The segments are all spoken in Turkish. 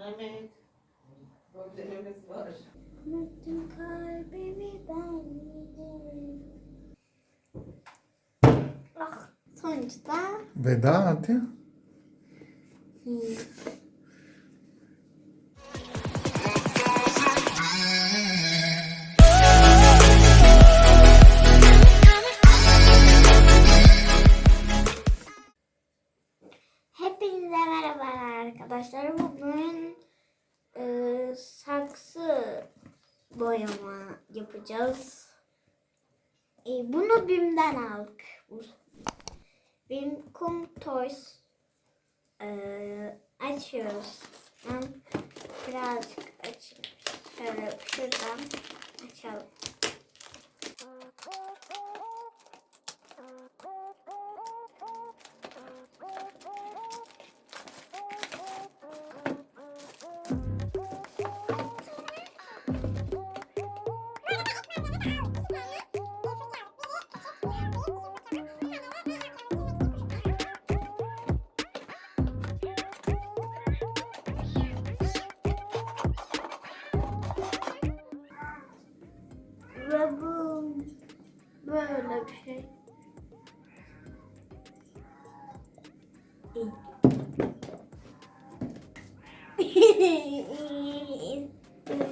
Mehmet. Problemimiz var. Unuttum kalbimi ben giderim. Ah, sonuçta Veda hadi. Hepinize merhaba arkadaşlar. Boyama yapacağız. E, bunu BİM'den aldık. BİM Kum Toys e, açıyoruz. Ben birazcık açayım. Şöyle şuradan açalım.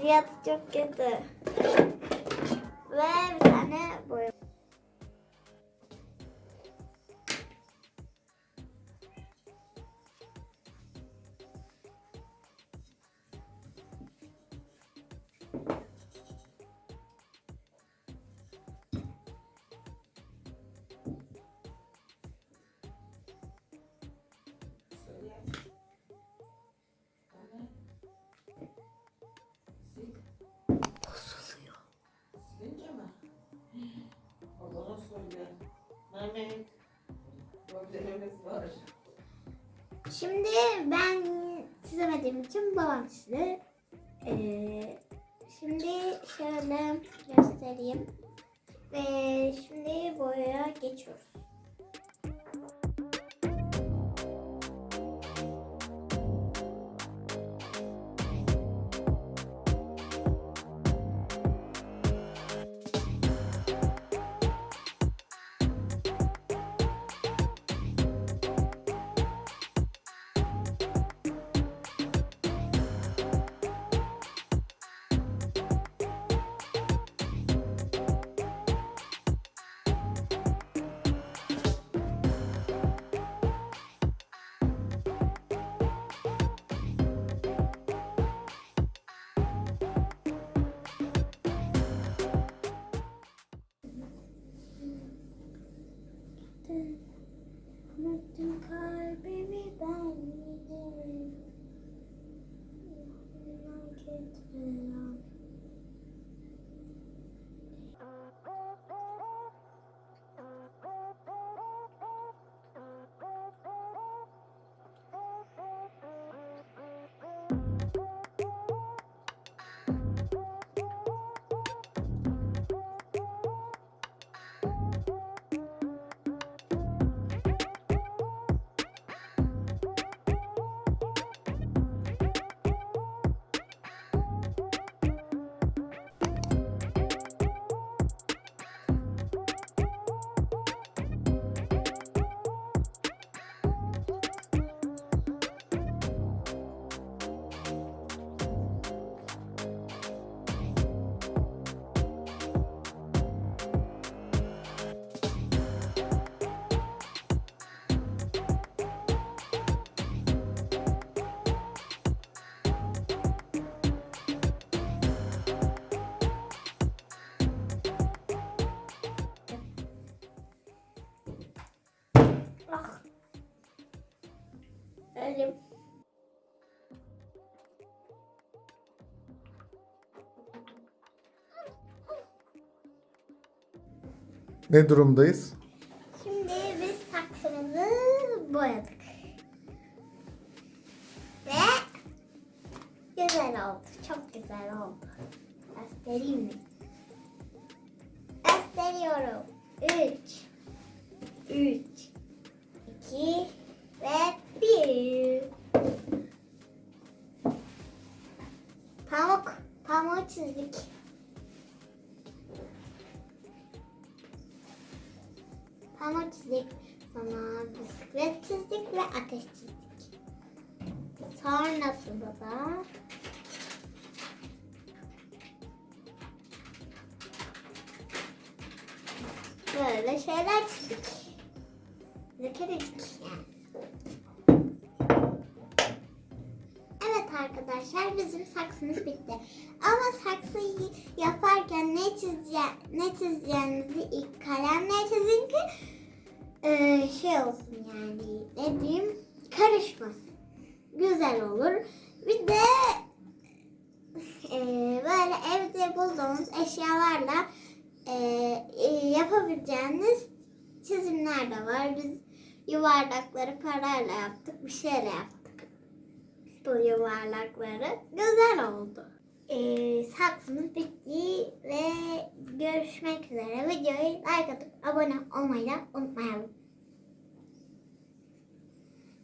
Fiyat çok kötü. Ve bir tane boya. Şimdi ben çizemediğim için babam çizdi. Ee, şimdi şöyle göstereyim. Ve şimdi boyaya geçiyoruz. Thank you. Elim. Ne durumdayız? Şimdi biz saksımızı boyadık. Ve güzel oldu. Çok güzel oldu. Göstereyim mi? Gösteriyorum. Üç. Üç. iki ve bir. Pamuk. Pamuğu çizdik. Pamuk çizdik. Sonra bisiklet çizdik ve ateş çizdik. Sonrası baba. Böyle şeyler çizdik. Ne kadar yani. Arkadaşlar bizim saksımız bitti. Ama saksıyı yaparken ne çizece ne çizeceğinizi ilk kalemle çizin ki eee, şey olsun yani ne diyeyim karışmasın. Güzel olur. Bir de eee, böyle evde bulduğunuz eşyalarla eee, e, yapabileceğiniz çizimler de var. Biz yuvarlakları parayla yaptık, bir şeyle yaptık bu yuvarlakları. Güzel oldu. Ee, saksımız bitti ve görüşmek üzere. Videoyu like atıp abone olmayı da unutmayalım.